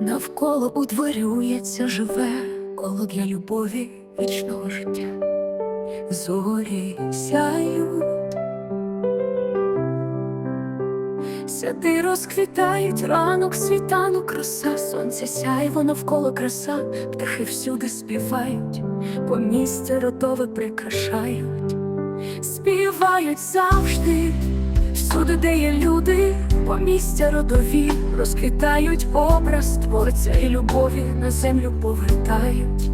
навколо утворюється живе коло для любові вічного життя. Зорі сяють, сяди розквітають ранок, світанок, краса, сонце сяйво навколо краса, птахи всюди співають, по місце родове прикрашають, співають завжди, всюди, де є люди, помістя родові, розквітають образ творця і любові на землю повертають.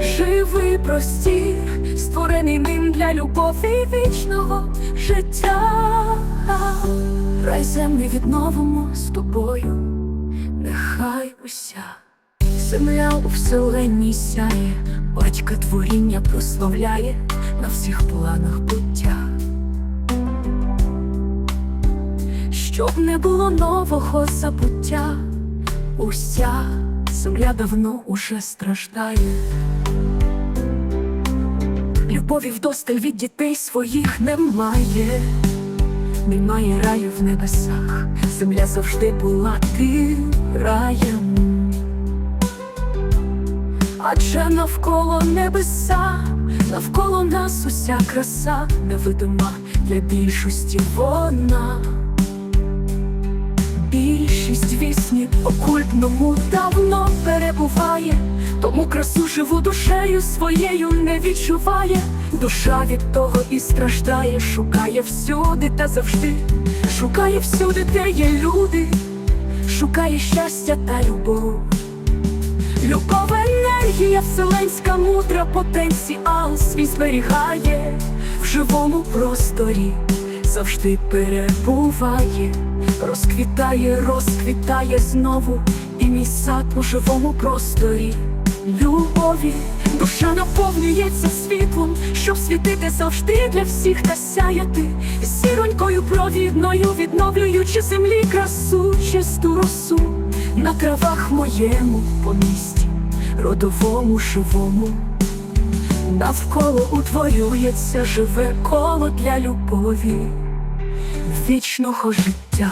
Живий простір, створений ним для любові вічного життя. Рай землі відновимо з тобою, нехай уся земля у вселенній сяє, батька творіння прославляє на всіх планах буття. Щоб не було нового забуття, уся земля давно уже страждає. Любові вдосталь від дітей своїх немає, немає раю в небесах, земля завжди була тим раєм, адже навколо небеса, навколо нас уся краса невидима для більшості вона. Окультному давно перебуває, тому красу живу душею своєю не відчуває. Душа від того і страждає, шукає всюди та завжди, шукає всюди, де є люди, шукає щастя та любов. Любов енергія вселенська мудра потенціал свій зберігає в живому просторі, завжди перебуває, розквітає, розквітає знову, і мій сад у живому просторі. Любові, душа наповнюється світлом, щоб світити завжди для всіх та сяяти, зіронькою провідною, відновлюючи землі красу, чисту росу. На травах моєму помісті, родовому живому. Навколо утворюється живе коло для любові, вічного життя.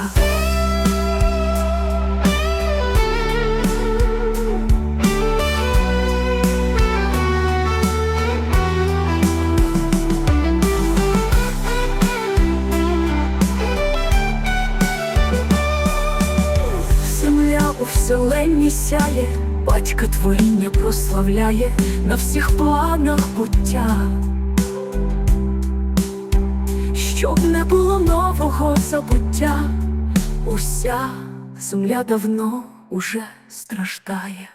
У вселенні сяє, батька творіння прославляє на всіх планах буття. Щоб не було нового забуття, уся земля давно уже страждає.